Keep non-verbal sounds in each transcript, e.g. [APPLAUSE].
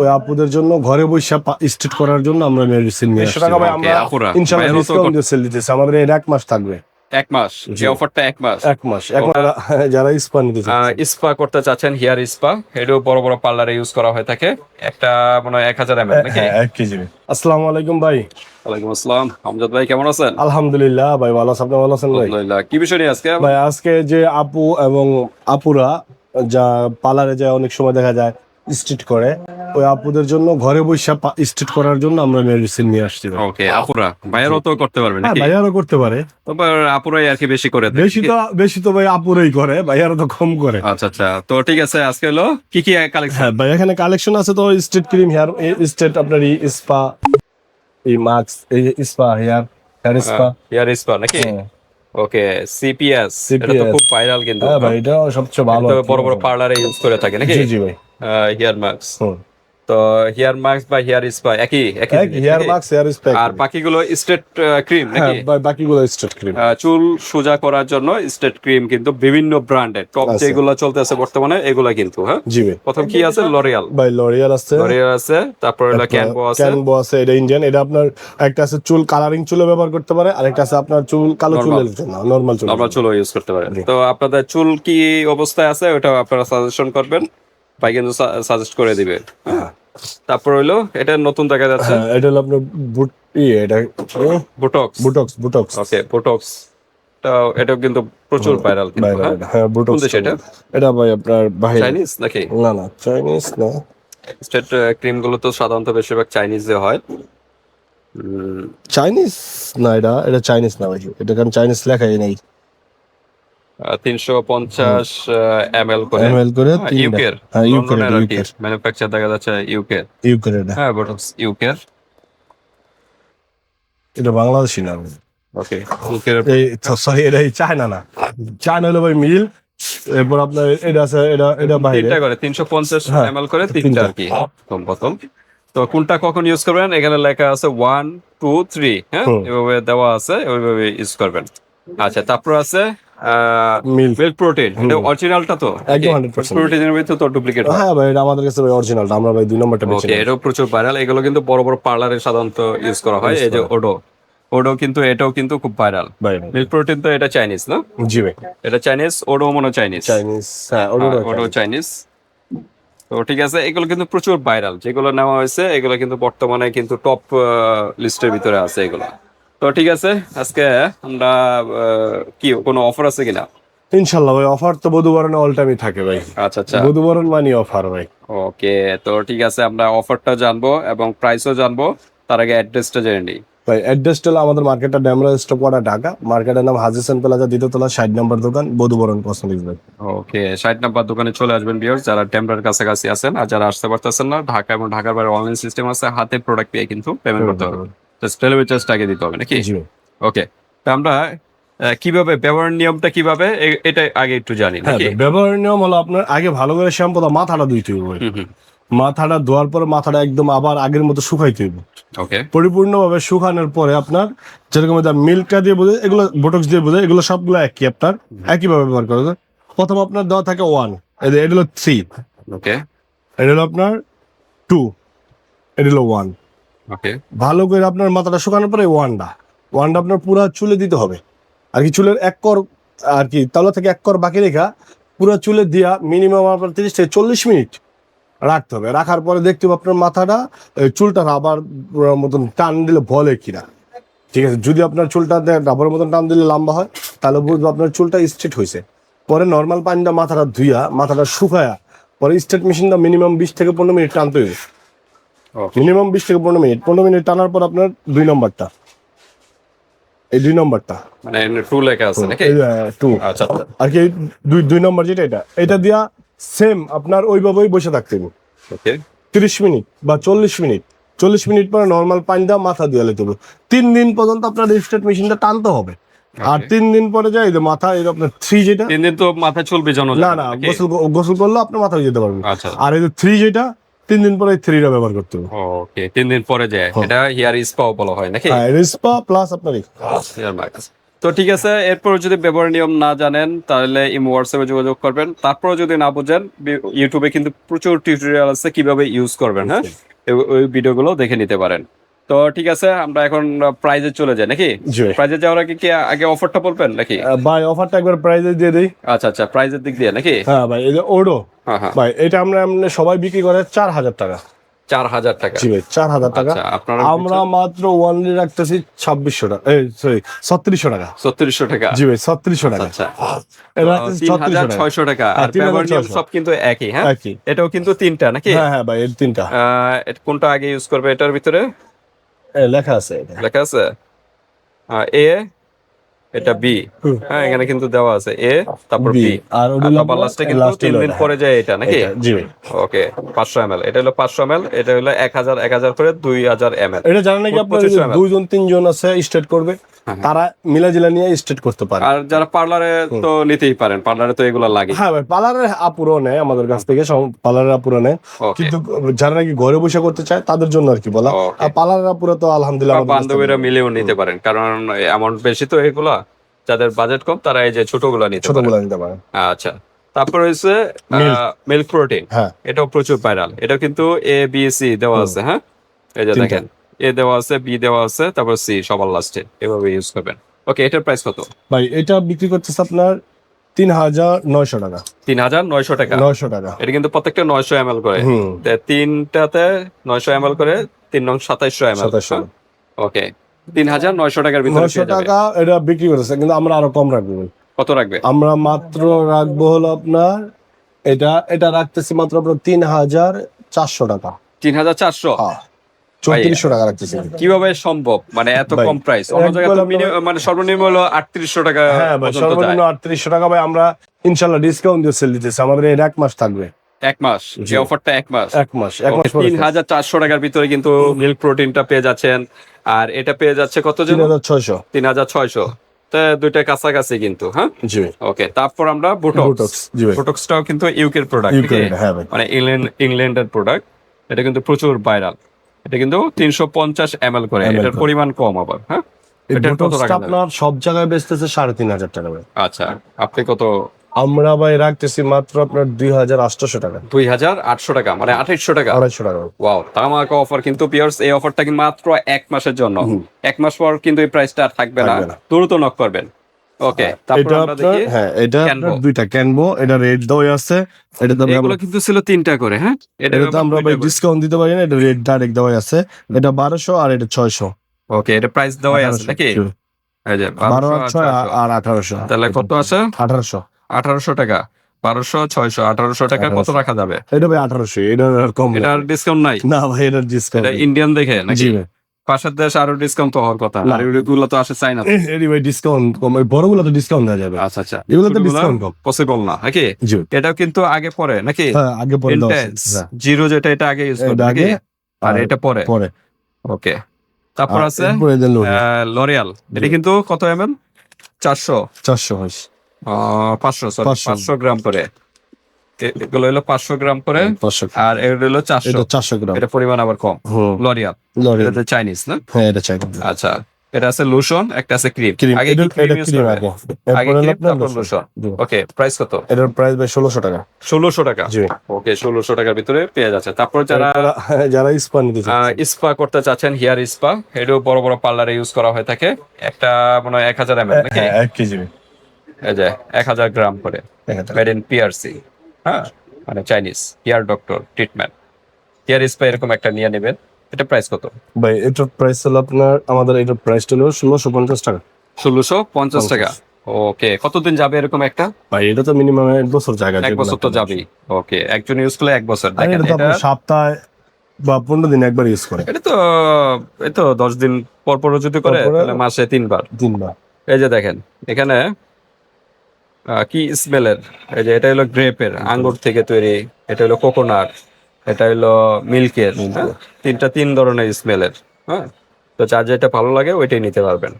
ওই আপুদের জন্য ঘরে বসে স্ট্রিট করার জন্য আমরা মেডিসিন নিয়ে আসছি। আমরা ইনশাআল্লাহ ডিসকাউন্ট দিয়ে সেল দিতেছি। আমাদের এর এক মাস থাকবে। এক মাস যে অফারটা এক মাস। এক মাস। এক মাস যারা স্পা নিতে স্পা করতে চাচ্ছেন হেয়ার স্পা এটাও বড় বড় পার্লারে ইউজ করা হয়ে থাকে। একটা মনে হয় এক হাজার নাকি? হ্যাঁ এক কেজি। আসসালামু আলাইকুম ভাই। ওয়ালাইকুম আসসালাম। আমজাদ ভাই কেমন আছেন? আলহামদুলিল্লাহ ভাই ভালো আছেন আপনি ভালো আছেন ভাই? আলহামদুলিল্লাহ। কি বিষয় নিয়ে আজকে? ভাই আজকে যে আপু এবং আপুরা যা পার্লারে যায় অনেক সময় দেখা যায় স্ট্রিট করে। ওই আপুদের জন্য ঘরে বসে স্ট্রিট করার জন্য আমরা মেডিসিন নিয়ে আসছি ওকে আপুরা ভাইয়েরও তো করতে পারবে হ্যাঁ নাকি? ভাইয়ারও করতে পারে। তবে আপুরাই আর কি বেশি করে। বেশি তো বেশি তো ভাই আপুরাই করে ভাইয়ারও তো কম করে। আচ্ছা আচ্ছা তো ঠিক আছে আজকে হলো কি কি কালেকশন হ্যাঁ ভাই এখানে কালেকশন আছে তো স্ট্রিট ক্রিম হেয়ার স্ট্রেট আপনার এই স্পা এই মাস্ক এই spa hair hair spa hair spa নাকি? ওকে সিপিএস এটা তো খুব ভাইরাল কিন্তু। হ্যাঁ ভাই এটা সবচেয়ে ভালো বড় বড় পার্লারে ইউজ করে থাকে নাকি? জি জি ভাই। হেয়ার মাস্ক তো হেয়ার মাস্ক বা হেয়ার স্পা একই একই হেয়ার মাস্ক হেয়ার স্পা আর বাকিগুলো স্টেট ক্রিম হ্যাঁ নাকি? বাকিগুলো স্ট্রেট ক্রিম চুল সোজা করার জন্য স্টেট ক্রিম কিন্তু বিভিন্ন ব্র্যান্ডের টপ। যেগুলো চলতেছে বর্তমানে এগুলা কিন্তু হ্যাঁ? জি প্রথম কি আছে? লরিয়াল ভাই লরিয়াল আছে। লরিয়াল আছে তারপর হলো ক্যানভো আছে। ক্যানভো আছে এটা ইন্ডিয়ান এটা আপনার একটা আছে চুল কালারিং চুলে ব্যবহার করতে পারে আর একটা আছে আপনার চুল কালো. চুলের জন্য নরমাল চুল আমরা চুলও ইউজ করতে পারেন। তো আপনাদের চুল কি অবস্থায় আছে ওটা আপনারা সাজেশন করবেন। ভাই কিন্তু সাজেস্ট করে দিবে। হ্যাঁ। তারপর হইল এটা নতুন দেখা যাচ্ছে। হ্যাঁ এটা হলো আপনার বুট এটা Botox Botox Botox okay Botox এটাও কিন্তু প্রচুর ভাইরাল হ্যাঁ? হ্যাঁ বুটক্স কোন এটা? এটা ভাই আপনার বাইরে চাইনিজ নাকি? না না চাইনিজ না। স্টেট ক্রিমগুলো তো সাধারণত বেশিরভাগ চাইনিজ যে হয়। চাইনিজ না এটা এটা চাইনিজ না ভাই। এটা কারণ চাইনিজ লেখাই নেই। তিনশো পঞ্চাশ এম এল করে। এমএল করে ইউকের হ্যাঁ ইউকের লন্ডনের আর কি। ম্যানুফ্যাকচার দেখা যাচ্ছে ইউকের ইউকের হ্যাঁ বটক্স ইউকের এটা বাংলাদেশি না? ওকে ইউকের এই সরি এটা চায়না না। চায়না হলো ভাই মিল। এরপর আপনার এটা আছে এটা এটা বাইরে। তিনটা করে তিনশো পঞ্চাশ হ্যাঁ, এম করে তিনটা। আর কি প্রথম প্রথম। তো কোনটা কখন ইউজ করবেন? এখানে লেখা আছে ওয়ান টু থ্রি হ্যাঁ? এভাবে দেওয়া আছে ওইভাবে ইউজ করবেন। আচ্ছা তারপর আছে মিল্ক। প্রোটিন এটা অরিজিনালটা তো? একদম 100% প্রোটিনের ভিতরে তো ডুপ্লিকেট হ্যাঁ। ভাই এটা আমাদের কাছে ভাই অরিজিনালটা আমরা ভাই দুই নম্বরটা বেছে ওকে এটাও প্রচুর ভাইরাল এগুলো কিন্তু বড় বড় পার্লারে সাধারণত ইউজ করা হয়। এই যে ওডো ওডো কিন্তু এটাও কিন্তু খুব ভাইরাল ভাই ভাই। মিল্ক প্রোটিন তো এটা চাইনিজ না? জি ভাই। এটা চাইনিজ ওডো মনে চাইনিজ চাইনিজ হ্যাঁ ওডো চাইনিজ তো ঠিক আছে এগুলো কিন্তু প্রচুর ভাইরাল যেগুলো নেওয়া হয়েছে এগুলো কিন্তু বর্তমানে কিন্তু টপ লিস্টের ভিতরে আছে এগুলো। তো ঠিক আছে আজকে আমরা কি কোনো অফার আছে কিনা? ইনশাল্লাহ ভাই অফার তো বুধবারণে অল টাইমই থাকে ভাই। আচ্ছা আচ্ছা। বুধবারণ মানে অফার ভাই। ওকে তো ঠিক আছে আমরা অফারটা জানব এবং প্রাইসও জানব তার আগে অ্যাড্রেসটা জেনে নিই। ভাই অ্যাড্রেসটা হলো আমাদের মার্কেটটা ড্যামরা স্টপ করা ঢাকা মার্কেটের নাম হাজি সেন প্লাজা দ্বিতীয়তলা ষাট নম্বর দোকান বুধবারণ কসমেটিক্স ভাই। ওকে ষাট নাম্বার দোকানে চলে আসবেন বিয়ার্স যারা টেম্পরার কাছাকাছি আছেন আর যারা আসতে পারতেছেন না ঢাকা এবং ঢাকার বাইরে অনলাইন সিস্টেম আছে হাতে প্রোডাক্ট পেয়ে কিন্তু পেমেন্ট করতে হবে জাস্ট ডেলিভারি চার্জটা আগে দিতে হবে নাকি? ওকে তো আমরা কীভাবে ব্যবহার নিয়মটা কীভাবে এটা আগে একটু জানি হ্যাঁ ব্যবহারের নিয়ম হলো আপনার আগে ভালো করে শ্যাম্পুটা মাথাটা ধুইতে হবে। মাথাটা ধোয়ার পরে মাথাটা একদম আবার আগের মতো শুকাইতে হবে। পরিপূর্ণভাবে শুকানোর পরে আপনার যেরকম মিল্কটা দিয়ে বোঝে এগুলো বোটক্স দিয়ে বোঝে এগুলো সবগুলো একই আপনার একইভাবে ব্যবহার করা যায়। প্রথম আপনার দেওয়া থাকে ওয়ান এটা হলো থ্রি ওকে এটা হলো আপনার টু এটা হলো ওয়ান ভালো করে আপনার মাথাটা শুকানোর পরে ওয়ানটা ওয়ানটা আপনার পুরো চুলে দিতে হবে। আর কি চুলের এক কর, আর কি তলা থেকে এক কর বাকি রেখা, পুরো চুলে দিয়া মিনিমাম আপনার তিরিশ থেকে চল্লিশ মিনিট রাখতে হবে। রাখার পরে দেখতে হবে আপনার মাথাটা চুলটা রাবার মতন টান দিলে বলে কিনা। ঠিক আছে, যদি আপনার চুলটা রাবারের মতন টান দিলে লম্বা হয়, তাহলে বুঝব আপনার চুলটা স্ট্রেট হয়েছে পরে নর্মাল পানিটা মাথাটা ধুইয়া, মাথাটা শুকায়া, পরে স্ট্রেট মেশিনটা মিনিমাম বিশ থেকে পনেরো মিনিট টানতে ওকে মিনিমাম বিশ থেকে পনেরো মিনিট। পনেরো মিনিট টানার পর আপনার দুই নম্বরটা। এই দুই নম্বরটা। মানে টু লেখা আছে নাকি? টু আচ্ছা আচ্ছা। আর কি দুই দুই নম্বর যেটা এটা এটা দিয়া সেম আপনার ওইভাবেই বসে থাকতে হবে। ওকে তিরিশ মিনিট বা চল্লিশ মিনিট। চল্লিশ মিনিট পরে নর্মাল পানি দেওয়া মাথা দিয়ে লেতে হবে। তিন দিন পর্যন্ত আপনার রেজিস্টার্ড মেশিনটা টানতে হবে। আর তিন দিন পরে যায় এই যে মাথা এই আপনার থ্রি যেটা তিন দিন তো মাথায় চুল ভিজানো না না গোসল গোসল করলে আপনার মাথা যেতে পারবেন আচ্ছা। আর এই যে থ্রি যেটা তিন দিন পরে থ্রিটা ব্যবহার করতে হবে। ওকে তিন দিন পরে যায় এটা হেয়ার স্পাও বলা হয় নাকি? হ্যাঁ স্পা প্লাস আপনার। হেয়ার মার্কস তো ঠিক আছে এরপর যদি ব্যবহার নিয়ম না জানেন তাহলে ইমো হোয়াটসঅ্যাপে যোগাযোগ করবেন। তারপর যদি না বুঝেন ইউটিউবে কিন্তু প্রচুর টিউটোরিয়াল আছে কীভাবে ইউজ করবেন হ্যাঁ? ওই ভিডিওগুলো দেখে নিতে পারেন। তো ঠিক আছে আমরা এখন প্রাইজে চলে যাই নাকি? প্রাইজে যাওয়ার আগে কি আগে অফারটা বলবেন নাকি? ভাই অফারটা একবার প্রাইজে দিয়ে দিই। আচ্ছা আচ্ছা প্রাইজের দিক দিয়ে নাকি? হ্যাঁ ভাই এই যে ওডো হ্যাঁ হ্যাঁ। ভাই এটা আমরা সবাই বিক্রি করে চার হাজার টাকা। চার হাজার টাকা। জি ভাই চার হাজার টাকা। আচ্ছা আমরা মাত্র ওয়ানলি রাখতেছি ছাব্বিশশো টাকা। এই সরি ছত্রিশশো টাকা। ছত্রিশশো টাকা। জি ভাই ছত্রিশশো টাকা। আচ্ছা এটা রাখতেছি তিন হাজার 3600 টাকা ছয়শো টাকা। হ্যাঁ, আর 3600 ব্যবহার নিয়ম সব কিন্তু একই হ্যাঁ? এটাও কিন্তু তিনটা নাকি? হ্যাঁ হ্যাঁ ভাই এর তিনটা। কোনটা আগে ইউজ করবে এটার ভিতরে? লেখা আছে এটা। লেখা আছে? এ এটা বি। হ্যাঁ এখানে কিন্তু দেওয়া আছে। এ তারপর বি। আর তারপর লাস্টে কিন্তু তিন দিন পরে যায় এটা নাকি? জি ওকে পাঁচশো এম এটা হলো পাঁচশো এম এটা হলো এক হাজার এক হাজার করে দুই হাজার এম এটা জানেন নাকি আপনার দুইজন তিনজন আছে স্টার্ট করবে। তারা মিলাজিলা নিয়ে স্টেট করতে পারে। আর যারা পার্লারে তো নিতেই পারেন পার্লারে তো এগুলো লাগে। হ্যাঁ ভাই পার্লারের আপুরও নেয় আমাদের কাছ থেকে সব- পার্লারের আপুরো নেয়। কিন্তু যারা নাকি ঘরে বসে করতে চায় তাদের জন্য আর কি বলা. আর পার্লারের আপুরো তো আলহামদুলিল্লাহ বান্ধবীরা মিলেও নিতে পারেন কারণ অ্যামাউন্ট বেশি তো এগুলা যাদের বাজেট কম তারা এই যে ছোটগুলো নিতে পারে। ছোটগুলো নিতে পারে। আচ্ছা তারপর হচ্ছে মিল্ক প্রোটিন হ্যাঁ। এটাও প্রচুর ভাইরাল এটা কিন্তু এ বি সি দেওয়া আছে হ্যাঁ? এই যে দেখেন। এ দেওয়া আছে বি দেওয়া আছে তারপর সি সবার লাস্টে এভাবে ইউজ করবেন। ওকে এটার প্রাইস কত? ভাই এটা বিক্রি করতেছে আপনার তিন হাজার নয়শো টাকা। তিন হাজার নয়শো টাকা? নয়শো টাকা। এটা কিন্তু প্রত্যেকটা নয়শো এম করে। তিনটাতে নয়শো এম করে তিন নং সাতাইশশো এম সাতাশশো ওকে তিন হাজার নয়শো টাকার ভিতরে নয়শো টাকা এটা বিক্রি করতেছে কিন্তু আমরা আরও কম রাখব। কত রাখবে? আমরা মাত্র রাখব হলো আপনার এটা এটা রাখতেছি মাত্র আপনার তিন হাজার চারশো টাকা। তিন হাজার চারশো? হ্যাঁ। চৌত্রিশশো টাকা রাখতেছি। কীভাবে সম্ভব? মানে এত কম প্রাইস অন্য জায়গায় তো মানে সর্বনিম্ন হলো আটত্রিশশো টাকা হ্যাঁ। সর্বনিম্ন আটত্রিশশো টাকা ভাই আমরা ইনশাল্লাহ ডিসকাউন্ট দিয়ে সেল দিতেছি। আমাদের এর এক মাস থাকবে। এক মাস? যে অফারটা এক মাস? এক মাস এক মাস তিন হাজার চারশো টাকার ভিতরে কিন্তু মিল্ক প্রোটিনটা পেয়ে যাচ্ছেন। আর এটা পেয়ে যাচ্ছে কত জন? ছয়শো। তিন হাজার ছয়শো। তা দুইটা কাছাকাছি কিন্তু হ্যাঁ? জি। ওকে তারপর আমরা বুটক্স বুটক্সটাও কিন্তু ইউকের প্রোডাক্ট হ্যাঁ মানে ইংল্যান্ড ইংল্যান্ডের প্রোডাক্ট এটা কিন্তু প্রচুর ভাইরাল এটা কিন্তু তিনশো পঞ্চাশ এম এল করে এটার। পরিমাণ কম আবার হ্যাঁ? আপনার সব জায়গায় বেচতেছে সাড়ে তিন হাজার টাকা আচ্ছা আপনি কত? আমরা ভাই রাখতেছি মাত্র আপনার দুই হাজার আটশোশো টাকা। দুই হাজার আটশো টাকা মানে আঠাইশশো টাকা? আড়াইশো টাকা ওয়াও তামাক অফার কিন্তু পিয়ার্স এই অফারটা কিন্তু মাত্র এক মাসের জন্য? এক মাস পর কিন্তু এই প্রাইসটা আর থাকবে না। দ্রুত নক করবেন। ওকে তারপর এটা আমরা দেখি হ্যাঁ এটা দুইটা ক্যানবো এটা রেড দেওয়া আছে এটা তো এগুলো কিন্তু ছিল তিনটা করে হ্যাঁ? এটা এটা তো আমরা ভাই ডিসকাউন্ট দিতে পারি না এটা রেড ডাইরেক্ট আছে এটা বারোশো আর এটা ছয়শো। ওকে এটা প্রাইস দেওয়াই আছে নাকি? বারো 1200 আর ছয় আর- আর আঠারোশো। তাহলে কত আছে? আঠারোশো। আঠারোশো টাকা। বারোশো ছয়শো আঠারোশো টাকা কত রাখা যাবে? এটা ভাই আঠারোশো এটা আর কম না। এটার ডিসকাউন্ট নাই? না ভাই এটার ডিসকাউন্ট এটা ইন্ডিয়ান দেখে নাকি? জি ভাই। পাশের দেশ আরও ডিসকাউন্ট তো হওয়ার কথা। আর এগুলো তো আসে চাইনা এ, এরই ডিসকাউন্ট কম। এই বড়গুলো তো ডিসকাউন্ট দেওয়া যাবে। আচ্ছা আচ্ছা। এগুলোতে ডিসকাউন্ট কম। পসিবল না নাকি? এটাও কিন্তু আগে পরে নাকি? হ্যাঁ আগে পরে ইন্টেন্স হ্যাঁ, জিরো যেটা এটা আগে ইউজ এটা আগে আর এটা পরে। পরে। ওকে তারপর আছে লরিয়াল এটা কিন্তু কত এম এম চারশো। চারশো পাঁচশো সরি 500 পাঁচশো গ্রাম করে। এগুলো হলো পাঁচশো গ্রাম করে আর এগুলো হলো চারশো। চারশো গ্রাম। এটা পরিমাণ আবার কম। লরিয়াল। লরি এটা চাইনিজ না? হ্যাঁ এটা চাই আচ্ছা এটা আছে লোশন একটা আছে ক্রিম। আগে ক্রিম আগে। লোশন। ওকে প্রাইস কত? এটার প্রাইস ভাই ষোলোশো টাকা। ষোলোশো টাকা? জি। ওকে ষোলোশো টাকার ভিতরে পেয়ে যাচ্ছে। তারপর যারা [LAUGHS] যারা স্পা নিতে স্পা করতে চাচ্ছেন হেয়ার স্পা এটাও বড় বড় পার্লারে ইউজ করা হয়ে থাকে। একটা মনে হয় এক হাজার এম নাকি? হ্যাঁ এক কেজি। এই যে এক হাজার গ্রাম করে। মেড ইন পিআরসি হ্যাঁ মানে Chinese hair doctor treatment hair spa এরকম একটা নিয়ে নেবেন এটা প্রাইস কত? ভাই এটার প্রাইস হলো আপনার আমাদের এটার প্রাইস হলো ষোলোশো পঞ্চাশ টাকা। ষোলোশো পঞ্চাশ টাকা। ওকে কতদিন যাবে এরকম একটা? ভাই এটা তো মিনিমাম এক বছর জায়গা এক বছর তো যাবেই। ওকে একজন ইউজ করলে এক বছর। দেখেন এটা সপ্তাহে বা পনেরো দিন একবার ইউজ করে। এটা তো এই তো দশ দিন পর পর যদি করে তাহলে মাসে তিনবার। তিনবার। এই যে দেখেন এখানে কি স্মেলের? এই যে এটা হলো গ্রেপের আঙ্গুর থেকে তৈরি এটা হলো কোকোনাট এটা হলো মিল্কের তিনটা তিন ধরনের স্মেলের হ্যাঁ? তো যার যেটা ভালো লাগে ওইটাই নিতে পারবেন।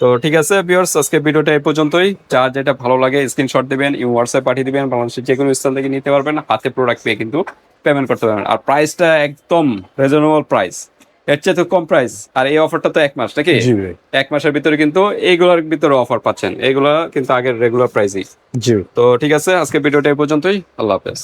তো ঠিক আছে ভিউয়ার্স আজকে ভিডিওটা এই পর্যন্তই। যার যেটা ভালো লাগে স্ক্রিনশট দিবেন ইউ হোয়াটসঅ্যাপ পাঠিয়ে দিবেন বাংলাদেশের যে কোনো স্থান থেকে নিতে পারবেন। হাতে প্রোডাক্ট পেয়ে কিন্তু পেমেন্ট করতে পারবেন। আর প্রাইসটা একদম রিজনেবল প্রাইস এর চেয়ে তো কম প্রাইস আর এই অফারটা তো এক মাস নাকি? এক মাসের ভিতরে কিন্তু এইগুলোর ভিতরে অফার পাচ্ছেন। এইগুলা কিন্তু আগের রেগুলার প্রাইসই জি। তো ঠিক আছে আজকে ভিডিওটা এই পর্যন্তই। আল্লাহ হাফেজ।